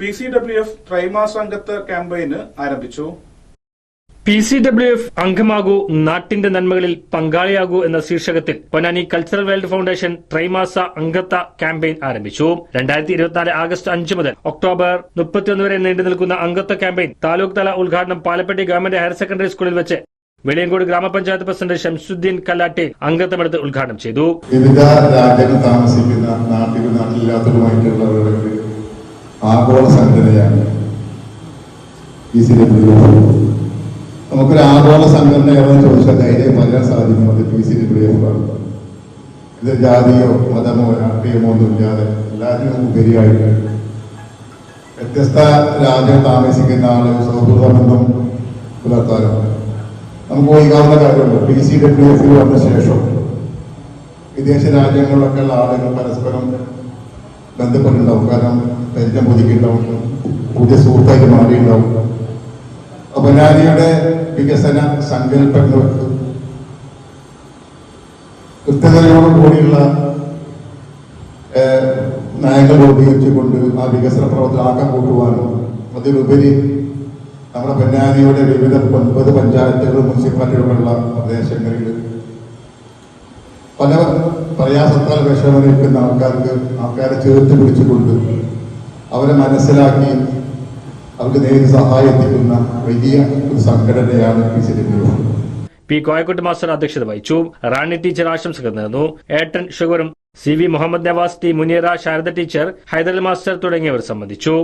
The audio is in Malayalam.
P C W F ത്രൈമാസ അംഗത്വ ക്യാമ്പയിന് ആരംഭിച്ചു. പി സി ഡബ്ല്യു എഫ് അംഗമാകൂ നാട്ടിന്റെ നന്മകളിൽ പങ്കാളിയാകൂ എന്ന ശീർഷകത്തിൽ പൊന്നാനി കൾച്ചറൽ വേൾഡ് ഫൗണ്ടേഷൻ ത്രൈമാസ അംഗത്വ ക്യാമ്പയിൻ ആരംഭിച്ചു. രണ്ടായിരത്തി ഇരുപത്തിനാല് ആഗസ്റ്റ് അഞ്ച് മുതൽ ഒക്ടോബർ മുപ്പത്തിയൊന്ന് വരെ നീണ്ടു നിൽക്കുന്ന അംഗത്വ ക്യാമ്പയിൻ താലൂക്ക് തല ഉദ്ഘാടനം പാലപ്പെട്ടി ഗവൺമെന്റ് ഹയർ സെക്കൻഡറി സ്കൂളിൽ വെച്ച് വെളിയങ്കോട് ഗ്രാമപഞ്ചായത്ത് പ്രസിഡന്റ് ഷംസുദ്ദീൻ കല്ലാട്ടെ അംഗത്വമെടുത്ത് ഉദ്ഘാടനം ചെയ്തു. വിവിധ രാജ്യങ്ങളിൽ താമസിക്കുന്ന നാട്ടിലും നാട്ടിലില്ലാത്തവരുമായിട്ടുള്ളവർക്ക് ആഗോള സംഘടനയാണ് ഈ സി ഡബ്ല്യു നമുക്കൊരു ആഗോള സംഘടന ഏതെന്ന് ചോദിച്ചാൽ ധൈര്യം പറയാൻ സാധിക്കുന്നത് പി സി ഡബ്ല്യു എഫ് ആണ് ഇത് ജാതിയോ മതമോ രാഷ്ട്രീയമോ ഒന്നും ഇല്ലാതെ എല്ലാത്തിനും ഉപരിയായിട്ട് വ്യത്യസ്ത രാജ്യം താമസിക്കുന്ന ആളുകൾ സൗഹൃദ ബന്ധം പുലർത്താറുണ്ട്. നമുക്ക് ഊഹിക്കാവുന്ന കാര്യമുണ്ട്. പി സി ഡബ്ല്യു എഫിൽ വന്ന ശേഷം വിദേശ രാജ്യങ്ങളിലൊക്കെയുള്ള ആളുകൾ പരസ്പരം ബന്ധപ്പെട്ടുണ്ടാവും കാരണം പരിചയം പുതുക്കിയിട്ടുണ്ടാവും. പുതിയ സുഹൃത്തായിട്ട് മാറിയിട്ടുണ്ടാവും. അപ്പൊ ഞാനിയുടെ വികസന സങ്കല്പങ്ങൾ കൃത്യതയോട് കൂടിയുള്ള നയങ്ങൾ രൂപീകരിച്ചുകൊണ്ട് ആ വികസന പ്രവർത്തനം ആക്കം കൂട്ടുവാനും അതിലുപരി നമ്മുടെ പൊന്നാനിയുടെ വിവിധ ഒൻപത് പഞ്ചായത്തുകളും മുനിസിപ്പാലിറ്റികളുമുള്ള പ്രദേശങ്ങളിൽ പല പ്രയാസത്താൽ വിഷമനിൽക്കുന്ന ആൾക്കാർക്ക് ആൾക്കാരെ ചേർത്ത് പിടിച്ചുകൊണ്ട് അവരെ മനസ്സിലാക്കി അവർക്ക് നേരിട്ട് സഹായം എത്തിക്കുന്ന വലിയ ഒരു സംഘടനയാണ് പി കോയക്കുട്ടി മാസ്റ്റർ അധ്യക്ഷത വഹിച്ചു. റാണി ടീച്ചർ ആശംസകൾ നേർന്നു. ഏട്ടൻ ഷുഗറും C V Muhammad Navas T Muneera Sharada teacher Haidaral master തുടങ്ങിയവർ സംബന്ധിച്ചു.